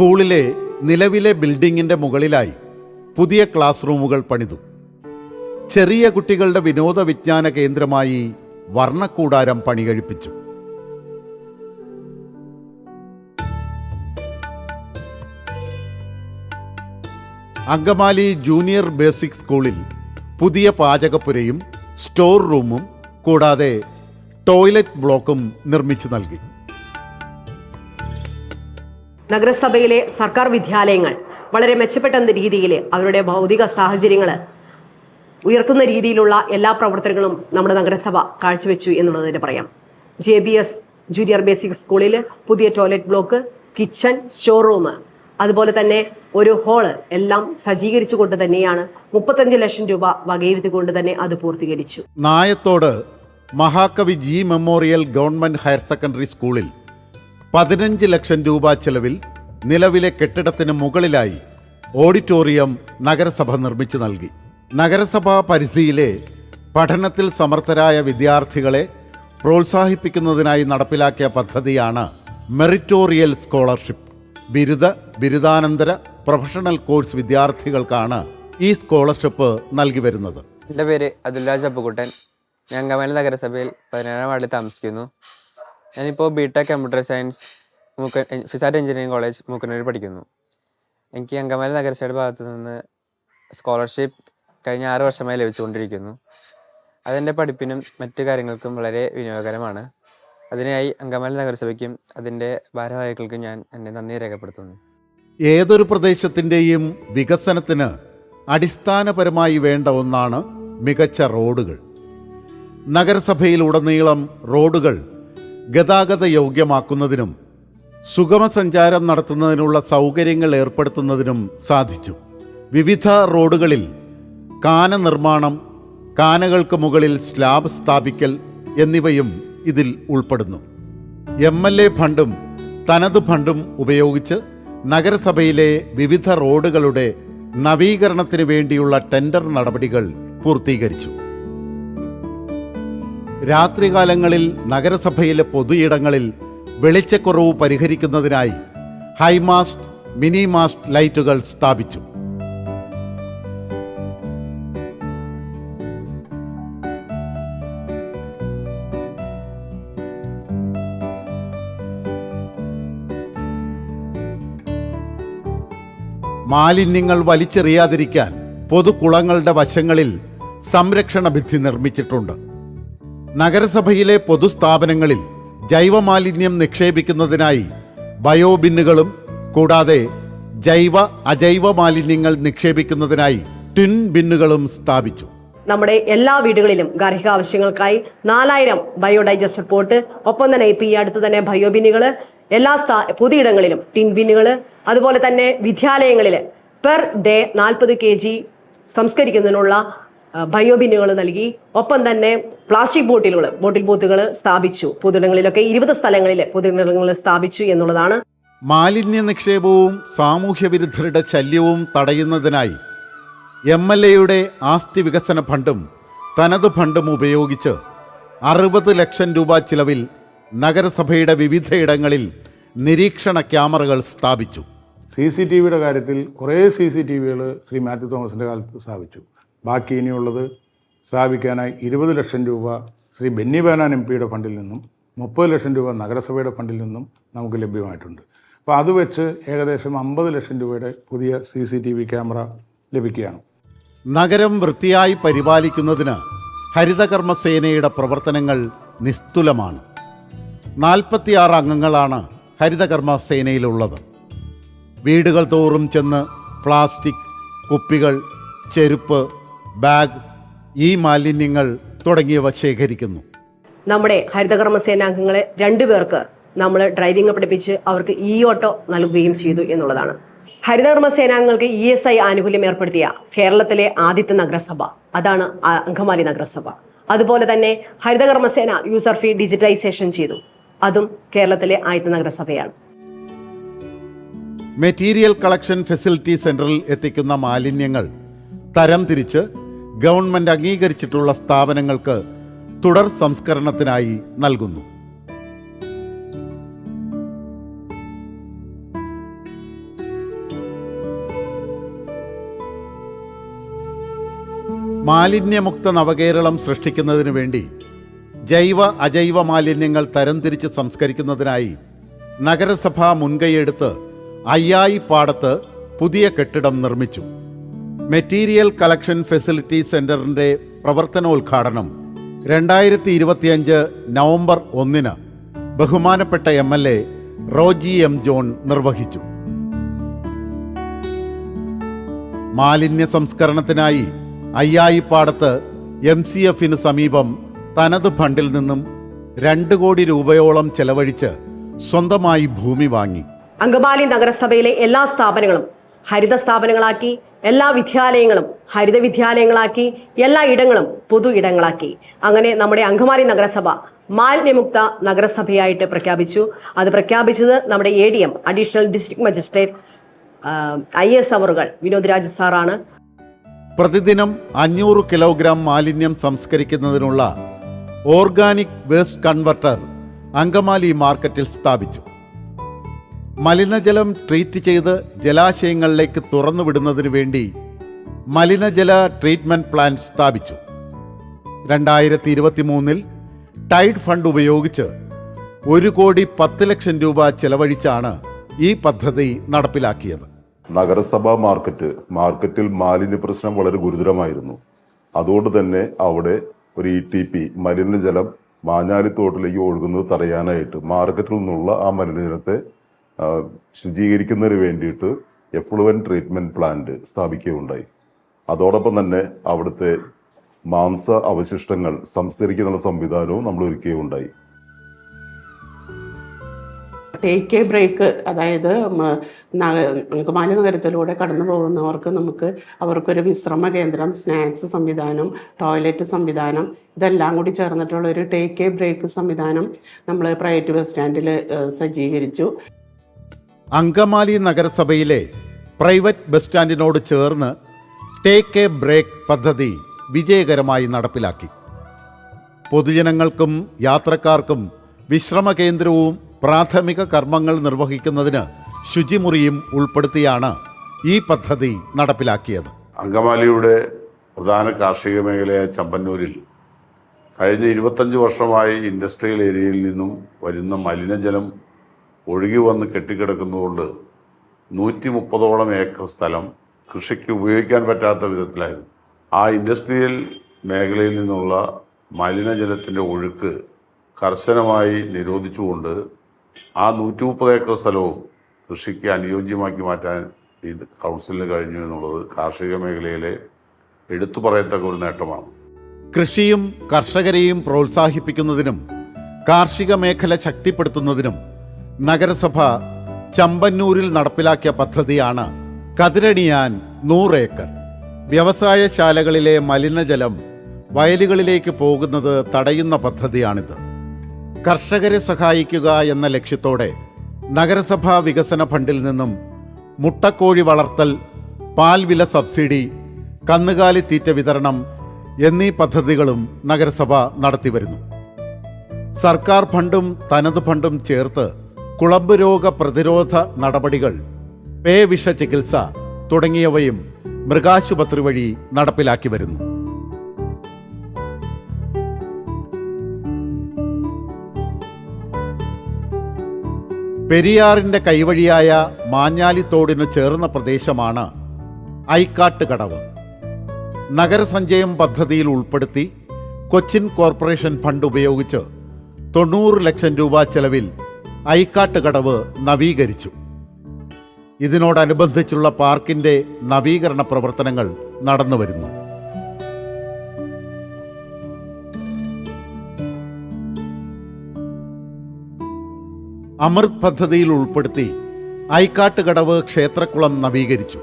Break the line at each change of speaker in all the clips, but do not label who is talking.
സ്കൂളിലെ നിലവിലെ ബിൽഡിങ്ങിന്റെ മുകളിലായി പുതിയ ക്ലാസ് റൂമുകൾ പണിതു. ചെറിയ കുട്ടികളുടെ വിനോദ വിജ്ഞാന കേന്ദ്രമായി വർണക്കൂടാരം പണികഴിപ്പിച്ചു. അങ്കമാലി ജൂനിയർ ബേസിക് സ്കൂളിൽ പുതിയ പാചകപ്പുരയും സ്റ്റോർ റൂമും കൂടാതെ ടോയ്ലറ്റ് ബ്ലോക്കും നിർമ്മിച്ചു നൽകി.
നഗരസഭയിലെ സർക്കാർ വിദ്യാലയങ്ങൾ വളരെ മെച്ചപ്പെട്ട രീതിയിൽ അവരുടെ ഭൗതിക സാഹചര്യങ്ങൾ ഉയർത്തുന്ന രീതിയിലുള്ള എല്ലാ പ്രവർത്തനങ്ങളും നമ്മുടെ നഗരസഭ കാഴ്ചവെച്ചു എന്നുള്ളത് തന്നെ പറയാം. J B S junior basic സ്കൂളിൽ പുതിയ toilet block kitchen store room അതുപോലെ തന്നെ ഒരു ഹോൾ എല്ലാം സജ്ജീകരിച്ചു കൊണ്ട് തന്നെയാണ് മുപ്പത്തഞ്ച് ലക്ഷം രൂപ വകയിരുത്തിക്കൊണ്ട് തന്നെ അത് പൂർത്തീകരിച്ചു.
Nayathode Mahakavi G memorial government higher secondary സ്കൂളിൽ പതിനഞ്ച് ലക്ഷം രൂപ ചെലവിൽ നിലവിലെ കെട്ടിടത്തിന് മുകളിലായി ഓഡിറ്റോറിയം നഗരസഭ നിർമ്മിച്ചു നൽകി. നഗരസഭാ പരിധിയിലെ പഠനത്തിൽ സമർത്ഥരായ വിദ്യാർത്ഥികളെ പ്രോത്സാഹിപ്പിക്കുന്നതിനായി നടപ്പിലാക്കിയ പദ്ധതിയാണ് മെറിറ്റോറിയൽ സ്കോളർഷിപ്പ്. ബിരുദ ബിരുദാനന്തര പ്രൊഫഷണൽ കോഴ്സ് വിദ്യാർത്ഥികൾക്കാണ് ഈ സ്കോളർഷിപ്പ് നൽകി വരുന്നത്.
എന്റെ പേര് അതുൽരാജ് അപ്പുകുട്ടൻ. ഞാൻ അങ്കമാലി നഗരസഭയിൽ പതിനേഴാം വാർഡിൽ താമസിക്കുന്നു. ഞാനിപ്പോൾ ബി ടെക് കമ്പ്യൂട്ടർ സയൻസ് മൂക്ക ഫിസാറ്റ് എഞ്ചിനീയറിംഗ് കോളേജ് മൂക്കന്നൂരിൽ പഠിക്കുന്നു. എനിക്ക് അങ്കമാലി നഗരസഭയുടെ ഭാഗത്തു നിന്ന് സ്കോളർഷിപ്പ് കഴിഞ്ഞ ആറ് വർഷമായി ലഭിച്ചുകൊണ്ടിരിക്കുന്നു. അതെന്റെ പഠിപ്പിനും മറ്റു കാര്യങ്ങൾക്കും വളരെ വിനിയോഗകരമാണ്. അതിനായി അങ്കമാലി നഗരസഭയ്ക്കും അതിന്റെ ഭാരവാഹികൾക്കും ഞാൻ എന്റെ നന്ദി രേഖപ്പെടുത്തുന്നു.
ഏതൊരു പ്രദേശത്തിന്റെയും വികസനത്തിന് അടിസ്ഥാനപരമായി വേണ്ട ഒന്നാണ് മികച്ച റോഡുകൾ. നഗരസഭയിലുടനീളം റോഡുകൾ ഗതാഗത യോഗ്യമാക്കുന്നതിനും സുഗമസഞ്ചാരം നടത്തുന്നതിനുള്ള സൗകര്യങ്ങൾ ഏർപ്പെടുത്തുന്നതിനും സാധിച്ചു. വിവിധ റോഡുകളിൽ കാന നിർമ്മാണം കാനകൾക്ക് മുകളിൽ സ്ലാബ് സ്ഥാപിക്കൽ എന്നിവയും ഇതിൽ ഉൾപ്പെടുന്നു. എം എൽ എ ഫണ്ടും തനത് ഫണ്ടും ഉപയോഗിച്ച് നഗരസഭയിലെ വിവിധ റോഡുകളുടെ നവീകരണത്തിന് വേണ്ടിയുള്ള ടെൻഡർ നടപടികൾ പൂർത്തീകരിച്ചു. രാത്രികാലങ്ങളിൽ നഗരസഭയിലെ പൊതുയിടങ്ങളിൽ വെളിച്ചക്കുറവ് പരിഹരിക്കുന്നതിനായി ഹൈമാസ്റ്റ് മിനി മാസ്റ്റ് ലൈറ്റുകൾ സ്ഥാപിച്ചു. മാലിന്യങ്ങൾ വലിച്ചെറിയാതിരിക്കാൻ പൊതുകുളങ്ങളുടെ വശങ്ങളിൽ സംരക്ഷണ ഭിത്തി നിർമ്മിച്ചിട്ടുണ്ട്. നഗരസഭയിലെ പൊതുസ്ഥാപനങ്ങളിൽ ജൈവമാലിന്യം നിക്ഷേപിക്കുന്നതിനായി ബയോബിന്നുകളും കൂടാതെ ജൈവ അജൈവ മാലിന്യങ്ങൾ നിക്ഷേപിക്കുന്നതിനായി ട്വിൻ ബിന്നുകളും സ്ഥാപിച്ചു.
നമ്മുടെ എല്ലാ വീടുകളിലും ഗാർഹിക ആവശ്യങ്ങൾക്കായി നാലായിരം ബയോഡൈജസ്റ്റർ പോട്ട് ഒപ്പം തന്നെ ഇപ്പം ഈ അടുത്ത് തന്നെ ബയോബിന്നുകൾ എല്ലാ സ്ഥാ പൊതുയിടങ്ങളിലും ടിൻ ബിന്നുകൾ അതുപോലെ തന്നെ വിദ്യാലയങ്ങളിൽ പെർ ഡേ നാൽപ്പത് കെ ജി സംസ്കരിക്കുന്നതിനുള്ള ബയോബിന്നുകൾ നൽകി. ഒപ്പം തന്നെ പ്ലാസ്റ്റിക് ബോട്ടിലുകൾ ബോട്ടിൽ ബൂത്തുകൾ സ്ഥാപിച്ചു. പൊതുയിടങ്ങളിലൊക്കെ ഇരുപത് സ്ഥലങ്ങളിൽ പൊതുയിടങ്ങളിൽ സ്ഥാപിച്ചു എന്നുള്ളതാണ്.
മാലിന്യ നിക്ഷേപവും സാമൂഹ്യ വിരുദ്ധരുടെ ശല്യവും തടയുന്നതിനായി എം എൽ എയുടെ ആസ്തി വികസന ഫണ്ടും തനത് ഫണ്ടും ഉപയോഗിച്ച് അറുപത് ലക്ഷം രൂപ ചിലവിൽ നഗരസഭയുടെ വിവിധയിടങ്ങളിൽ നിരീക്ഷണ ക്യാമറകൾ സ്ഥാപിച്ചു.
സി സി ടി വിയുടെ കാര്യത്തിൽ കുറേ സി സി ടി വികൾ ശ്രീ മാത്യു തോമസിന്റെ കാലത്ത് സ്ഥാപിച്ചു. ബാക്കി ഇനിയുള്ളത് സ്ഥാപിക്കാനായി ഇരുപത് ലക്ഷം രൂപ ശ്രീ ബെന്നി ബാനാൻ എം പിയുടെ ഫണ്ടിൽ നിന്നും മുപ്പത് ലക്ഷം രൂപ നഗരസഭയുടെ ഫണ്ടിൽ നിന്നും നമുക്ക് ലഭ്യമായിട്ടുണ്ട്. അപ്പോൾ അത് വെച്ച് ഏകദേശം അമ്പത് ലക്ഷം രൂപയുടെ പുതിയ C C T V camera ലഭിക്കുകയാണ്.
നഗരം വൃത്തിയായി പരിപാലിക്കുന്നതിന് ഹരിതകർമ്മസേനയുടെ പ്രവർത്തനങ്ങൾ നിസ്തുലമാണ്. നാൽപ്പത്തിയാറ് അംഗങ്ങളാണ് ഹരിതകർമ്മ സേനയിലുള്ളത് വീടുകൾ തോറും ചെന്ന് പ്ലാസ്റ്റിക് കുപ്പികൾ ചെരുപ്പ് ബാഗ് ഈ മാലിന്യങ്ങൾ തുടങ്ങിയവ ശേഖരിക്കുന്നു.
നമ്മുടെ ഹരിതകർമ്മ സേനാംഗങ്ങളെ രണ്ടുപേർക്ക് നമ്മൾ ഡ്രൈവിംഗ് പഠിപ്പിച്ച് അവർക്ക് ഇ ഓട്ടോ നൽകുകയും ചെയ്തു എന്നുള്ളതാണ്. ഹരിതകർമ്മ സേനാംഗങ്ങൾക്ക് ഇ എസ് ഐ ആനുകൂല്യം ഏർപ്പെടുത്തിയ കേരളത്തിലെ ആദ്യത്തെ നഗരസഭ. അതാണ് അങ്കമാലി നഗരസഭ. അതുപോലെ തന്നെ ഹരിതകർമ്മസേന യൂസർ ഫീ ഡിജിറ്റൈസേഷൻ ചെയ്തു. അതും കേരളത്തിലെ ആദ്യത്തെ നഗരസഭയാണ്.
മെറ്റീരിയൽ കളക്ഷൻ ഫെസിലിറ്റി സെന്ററിൽ എത്തിക്കുന്ന മാലിന്യങ്ങൾ തരം തിരിച്ച് ഗവൺമെന്റ് അംഗീകരിച്ചിട്ടുള്ള സ്ഥാപനങ്ങൾക്ക് തുടർ സംസ്കരണത്തിനായി നൽകുന്നു. മാലിന്യമുക്ത നവകേരളം സൃഷ്ടിക്കുന്നതിന് വേണ്ടി ജൈവ അജൈവ മാലിന്യങ്ങൾ തരംതിരിച്ച് സംസ്കരിക്കുന്നതിനായി നഗരസഭ മുൻകൈയെടുത്ത് അയ്യായിപ്പാടത്ത് പുതിയ കെട്ടിടം നിർമ്മിച്ചു. മെറ്റീരിയൽ കളക്ഷൻ ഫെസിലിറ്റി സെന്ററിന്റെ പ്രവർത്തനോദ്ഘാടനം രണ്ടായിരത്തി ഇരുപത്തിയഞ്ച് നവംബർ ഒന്നിന് ബഹുമാനപ്പെട്ട M L A Roji M John നിർവഹിച്ചു. മാലിന്യ സംസ്കരണത്തിനായി അയ്യായിപ്പാടത്ത് എം സി എഫിന് സമീപം തനത് ഫണ്ടിൽ നിന്നും രണ്ട് കോടി രൂപയോളം ചെലവഴിച്ച് സ്വന്തമായി ഭൂമി വാങ്ങി.
അങ്കമാലി നഗരസഭയിലെ എല്ലാ സ്ഥാപനങ്ങളും ഹരിത സ്ഥാപനങ്ങളാക്കി എല്ലാ വിദ്യാലയങ്ങളും ഹരിത വിദ്യാലയങ്ങളാക്കി എല്ലാ ഇടങ്ങളും പൊതു ഇടങ്ങളാക്കി. അങ്ങനെ നമ്മുടെ അങ്കമാലി നഗരസഭ മാലിന്യമുക്ത നഗരസഭയായിട്ട് പ്രഖ്യാപിച്ചു. അത് പ്രഖ്യാപിച്ചത് നമ്മുടെ A D M additional district magistrate I S അവറുകൾ വിനോദ് രാജ് സാറാണ്.
പ്രതിദിനം അഞ്ഞൂറ് കിലോഗ്രാം മാലിന്യം സംസ്കരിക്കുന്നതിനുള്ള ഓർഗാനിക് വേസ്റ്റ് കൺവെർട്ടർ അങ്കമാലി മാർക്കറ്റിൽ സ്ഥാപിച്ചു. മലിനജലം ട്രീറ്റ് ചെയ്ത് ജലാശയങ്ങളിലേക്ക് തുറന്നുവിടുന്നതിന് വേണ്ടി മലിനജല ട്രീറ്റ്മെന്റ് പ്ലാന്റ് സ്ഥാപിച്ചു. രണ്ടായിരത്തി ഇരുപത്തി മൂന്നിൽ ടൈഡ് ഫണ്ട് ഉപയോഗിച്ച് ഒരു കോടി പത്ത് ലക്ഷം രൂപ ചെലവഴിച്ചാണ് ഈ പദ്ധതി നടപ്പിലാക്കിയത്.
നഗരസഭാ മാർക്കറ്റ് മാർക്കറ്റിൽ മാലിന്യ പ്രശ്നം വളരെ ഗുരുതരമായിരുന്നു. അതുകൊണ്ട് തന്നെ അവിടെ ഒരു ഇ ടി പി മലിനജലം മാഞ്ഞാലിത്തോട്ടിലേക്ക് ഒഴുകുന്നത് തടയാനായിട്ട് മാർക്കറ്റിൽ നിന്നുള്ള ആ മലിനജലത്തെ ശുചീകരിക്കുന്നതിന് വേണ്ടിയിട്ട് എഫ്ലുവൻ ട്രീറ്റ്മെന്റ് പ്ലാന്റ് സ്ഥാപിക്കുകയുണ്ടായി. അതോടൊപ്പം തന്നെ അവിടുത്തെ മാംസ അവശിഷ്ടങ്ങൾ സംസ്കരിക്കുന്ന സംവിധാനവും നമ്മൾ ഒരുക്കുകയുണ്ടായി
ടേക്ക് എ ബ്രേക്ക് അതായത് അങ്കമാലി നഗരത്തിലൂടെ കടന്നു പോകുന്നവർക്ക് നമുക്ക് അവർക്കൊരു വിശ്രമ കേന്ദ്രം സ്നാക്സ് സംവിധാനം ടോയ്ലറ്റ് സംവിധാനം ഇതെല്ലാം കൂടി ചേർന്നിട്ടുള്ള ഒരു ടേക്ക് എ ബ്രേക്ക് സംവിധാനം നമ്മൾ പ്രൈവറ്റ് ബസ് സ്റ്റാൻഡിൽ സജ്ജീകരിച്ചു.
അങ്കമാലി നഗരസഭയിലെ പ്രൈവറ്റ് ബസ് സ്റ്റാൻഡിനോട് ചേർന്ന് ടേക്ക് എ ബ്രേക്ക് പദ്ധതി വിജയകരമായി നടപ്പിലാക്കി. പൊതുജനങ്ങൾക്കും യാത്രക്കാർക്കും വിശ്രമ കേന്ദ്രവും പ്രാഥമിക കർമ്മങ്ങൾ നിർവഹിക്കുന്നതിന് ശുചിമുറിയും ഉൾപ്പെടുത്തിയാണ് ഈ പദ്ധതി നടപ്പിലാക്കിയത്.
അങ്കമാലിയുടെ പ്രധാന കാർഷിക മേഖലയായ ചമ്പന്നൂരിൽ കഴിഞ്ഞ ഇരുപത്തഞ്ച് വർഷമായി ഇൻഡസ്ട്രിയൽ ഏരിയയിൽ നിന്നും വരുന്ന മലിനജലം ഒഴുകി വന്ന് കെട്ടിക്കിടക്കുന്നതുകൊണ്ട് നൂറ്റി മുപ്പതോളം ഏക്കർ സ്ഥലം കൃഷിക്ക് ഉപയോഗിക്കാൻ പറ്റാത്ത വിധത്തിലായിരുന്നു. ആ ഇൻഡസ്ട്രിയൽ മേഖലയിൽ നിന്നുള്ള മലിനജലത്തിന്റെ ഒഴുക്ക് കർശനമായി നിരോധിച്ചുകൊണ്ട് ആ നൂറ്റി മുപ്പത് ഏക്കർ സ്ഥലവും കൃഷിക്ക് അനുയോജ്യമാക്കി മാറ്റാൻ ഇത് കൗൺസിലിന് കഴിഞ്ഞു എന്നുള്ളത് കാർഷിക മേഖലയിലെ എടുത്തു പറയത്തക്ക ഒരു നേട്ടമാണ്.
കൃഷിയും കർഷകരെയും പ്രോത്സാഹിപ്പിക്കുന്നതിനും കാർഷിക മേഖല ശക്തിപ്പെടുത്തുന്നതിനും നഗരസഭ ചമ്പന്നൂരിൽ നടപ്പിലാക്കിയ പദ്ധതിയാണ് കതിരണിയാൻ നൂറ് ഏക്കർ വ്യവസായശാലകളിലെ മലിനജലം വയലുകളിലേക്ക് പോകുന്നത് തടയുന്ന പദ്ധതിയാണിത്. കർഷകരെ സഹായിക്കുക എന്ന ലക്ഷ്യത്തോടെ നഗരസഭാ വികസന ഫണ്ടിൽ നിന്നും മുട്ടക്കോഴി വളർത്തൽ പാൽ വില സബ്സിഡി കന്നുകാലി തീറ്റ വിതരണം എന്നീ പദ്ധതികളും നഗരസഭ നടത്തിവരുന്നു. സർക്കാർ ഫണ്ടും തനത് ഫണ്ടും ചേർത്ത് കുളമ്പ് രോഗ പ്രതിരോധ നടപടികൾ പേവിഷ ചികിത്സ തുടങ്ങിയവയും മൃഗാശുപത്രി വഴി നടപ്പിലാക്കി വരുന്നു. പെരിയാറിന്റെ കൈവഴിയായ മാഞ്ഞാലിത്തോടിനു ചേർന്ന പ്രദേശമാണ് ഐക്കാട്ട് കടവ് നഗരസഞ്ചയം പദ്ധതിയിൽ ഉൾപ്പെടുത്തി കൊച്ചിൻ കോർപ്പറേഷൻ ഫണ്ട് ഉപയോഗിച്ച് തൊണ്ണൂറ് ലക്ഷം രൂപ ചെലവിൽ ഐക്കാട്ട് കടവ് നവീകരിച്ചു. ഇതിനോടനുബന്ധിച്ചുള്ള പാർക്കിന്റെ നവീകരണ പ്രവർത്തനങ്ങൾ നടന്നുവരുന്നു അമൃത് പദ്ധതിയിൽ ഉൾപ്പെടുത്തി ഐക്കാട്ടുകടവ് ക്ഷേത്രക്കുളം നവീകരിച്ചു.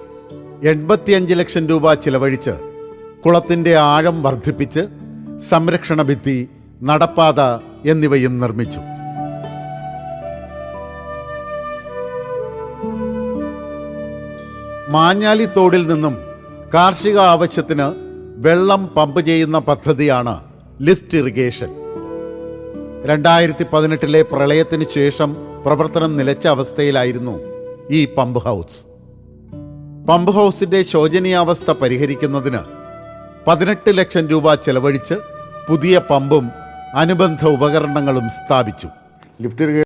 എൺപത്തിയഞ്ച് ലക്ഷം രൂപ ചിലവഴിച്ച് കുളത്തിന്റെ ആഴം വർദ്ധിപ്പിച്ച് സംരക്ഷണ ഭിത്തി നടപ്പാത എന്നിവയും നിർമ്മിച്ചു. മാഞ്ഞാലിത്തോടിൽ നിന്നും കാർഷിക ആവശ്യത്തിന് വെള്ളം പമ്പ് ചെയ്യുന്ന പദ്ധതിയാണ് ലിഫ്റ്റ് ഇറിഗേഷൻ. രണ്ടായിരത്തി പതിനെട്ടിലെ പ്രളയത്തിന് ശേഷം പ്രവർത്തനം നിലച്ച അവസ്ഥയിലായിരുന്നു ഈ പമ്പ് ഹൗസ്. പമ്പ് ഹൗസിന്റെ ശോചനീയാവസ്ഥ പരിഹരിക്കുന്നതിന് പതിനെട്ട് ലക്ഷം രൂപ ചെലവഴിച്ച് പുതിയ പമ്പും അനുബന്ധ ഉപകരണങ്ങളും സ്ഥാപിച്ചു.
ലിഫ്റ്റ്